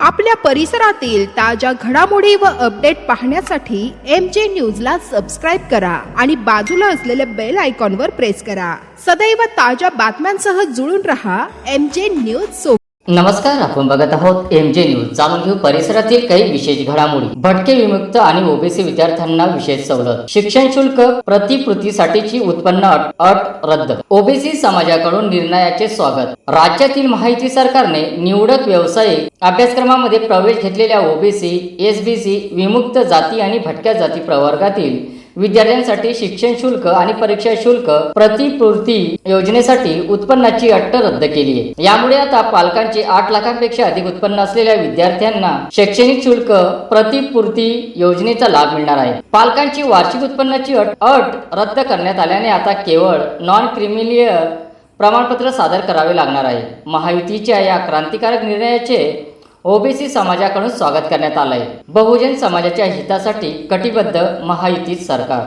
आपल्या परिसरातील ताज्या घडामोडी व अपडेट पाहण्यासाठी एम जे न्यूजला सबस्क्राईब करा आणि बाजूला असलेल्या बेल आयकॉनवर प्रेस करा. सदैव ताज्या बातम्यांसह जुळून रहा एम जे न्यूज सोबत. नमस्कार आपण बघत आहोत एम जे न्यूज जाणून घेऊ परिसरातील काही विशेष घडामोडी. भटके विमुक्त आणि ओबीसी विद्यार्थ्यांना विशेष सवलत. शिक्षण शुल्क प्रतिकृतीसाठीची उत्पन्न अट अट रद्द. ओबीसी समाजाकडून निर्णयाचे स्वागत. राज्यातील माहिती सरकारने निवडक व्यावसायिक अभ्यासक्रमामध्ये प्रवेश घेतलेल्या ओबीसी एसबीसी विमुक्त जाती आणि भटक्या जाती प्रवर्गातील विद्यार्थ्यांसाठी शिक्षण शुल्क आणि परीक्षा शुल्क प्रतिपूर्ती योजनेसाठी उत्पन्नाची अट रद्द केली आहे. यामुळे आता पालकांचे आठ लाखांपेक्षा अधिक उत्पन्न असलेल्या विद्यार्थ्यांना शैक्षणिक शुल्क प्रतिपूर्ती योजनेचा लाभ मिळणार आहे. पालकांची वार्षिक उत्पन्नाची अट अट रद्द करण्यात आल्याने आता केवळ नॉन क्रिमिलियर प्रमाणपत्र सादर करावे लागणार आहे. महायुतीच्या या क्रांतिकारक निर्णयाचे ओबीसी समाजाकडून स्वागत करण्यात आलं आहे बहुजन समाजाच्या हितासाठी कटिबद्ध महायुती सरकार.